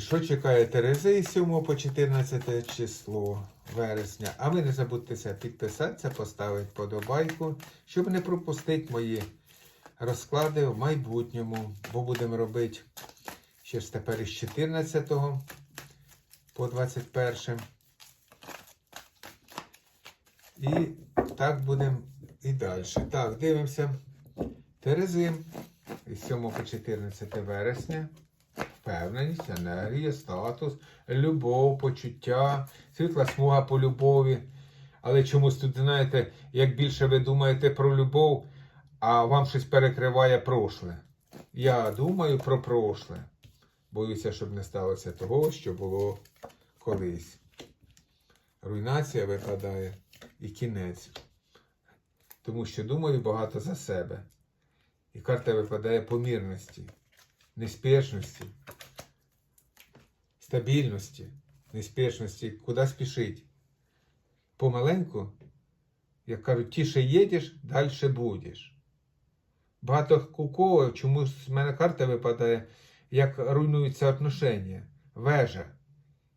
Що чекає Терези з 7 по 14 число вересня? А ви не забудьтеся підписатися, поставити подобайку, щоб не пропустити мої розклади в майбутньому. Бо будемо робити ще ж тепер із 14 по 21. І так будемо і далі. Так, дивимося. Терези із 7 по 14 вересня. Впевненість, енергія, статус, любов, почуття, світла смуга по любові. Але чомусь тут, знаєте, як більше ви думаєте про любов, а вам щось перекриває прошле. Я думаю про прошле. Боюся, щоб не сталося того, що було колись. Руйнація випадає і кінець. Тому що думаю багато за себе. І карта випадає помірності, неспішності, стабільності, неспішності, куди спішить. Помаленьку, як кажуть, тіше їдеш, далі будеш. Багато у кого чомусь в мене карта випадає, як руйнуються отношення, вежа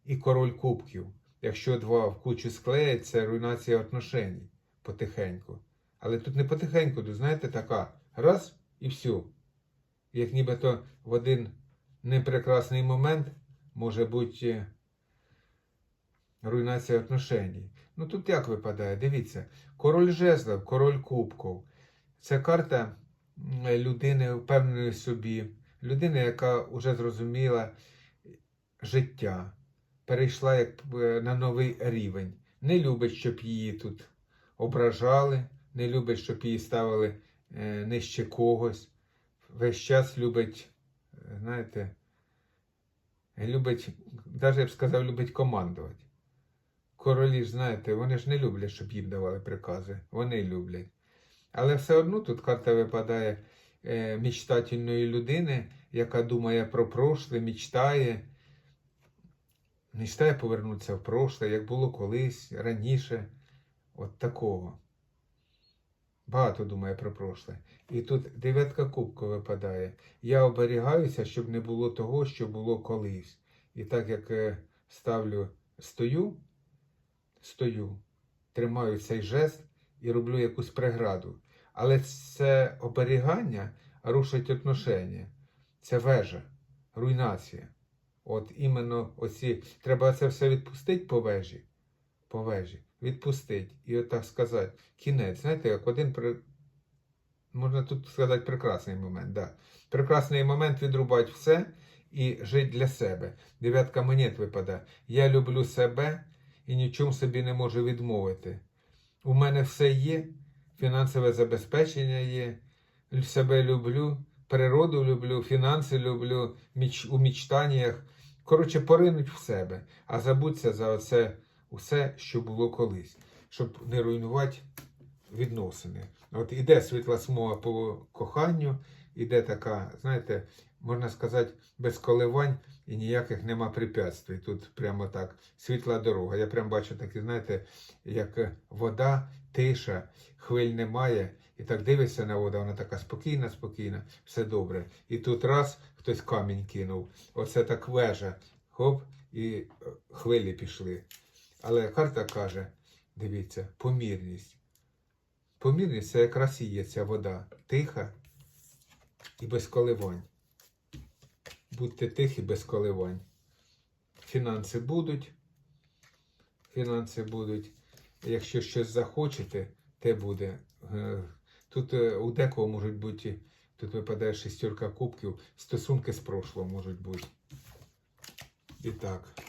і король кубків. Якщо два в кучу склеять, це руйнація отношень потихеньку. Але тут не потихеньку, тут, знаєте, така раз і все. Як нібито в один непрекрасний момент може бути руйнація отношень. Ну тут як випадає? Дивіться, король жезлов, король кубків. Це карта людини впевненої собі, людини, яка вже зрозуміла життя, перейшла як е, на новий рівень. Не любить, щоб її тут ображали, не любить, щоб її ставили е, нижче когось. Весь час любить, е, знаєте, любить, навіть я б сказав, любить командувати. Королі ж, знаєте, вони ж не люблять, щоб їм давали прикази. Вони люблять. Але все одно тут карта випадає е, мечтательної людини, яка думає про прошле, мечтає. Мечтає повернутися в прошле, як було колись, раніше. От такого. Багато думає про прошле. І тут дев'ятка кубка випадає. Я оберігаюся, щоб не було того, що було колись. І так як е, ставлю, стою, стою, тримаю цей жест і роблю якусь преграду. Але це оберігання рушить отношення. Це вежа, руйнація. От іменно оці. Треба це все відпустити по вежі. По вежі. Відпустити. І от так сказати, кінець. Знаєте, як один при... можна тут сказати прекрасний момент. Да. Прекрасний момент відрубати все і жити для себе. Дев'ятка монет випадає. Я люблю себе і нічому собі не можу відмовити. У мене все є, фінансове забезпечення є, себе люблю, природу люблю, фінанси люблю, у мічтаннях. Коротше, поринуть в себе, а забудься за оце усе, що було колись, щоб не руйнувати відносини. От іде світла смуга по коханню, іде така, знаєте, можна сказати, без коливань і ніяких нема препятствий. Тут прямо так світла дорога. Я прямо бачу такі, знаєте, як вода, тиша, хвиль немає. І так дивишся на воду, вона така спокійна, спокійна, все добре. І тут раз хтось камінь кинув. Оце так вежа. Хоп, і е, хвилі пішли. Але карта каже: дивіться, помірність. Помірність це якраз і є ця вода. Тиха і без коливань. Будьте тихі без коливань. Фінанси будуть. Фінанси будуть. Якщо щось захочете, те буде. Е, Тут е, у декого можуть бути, тут випадає шестерка кубків, стосунки з прошлого можуть бути. І так.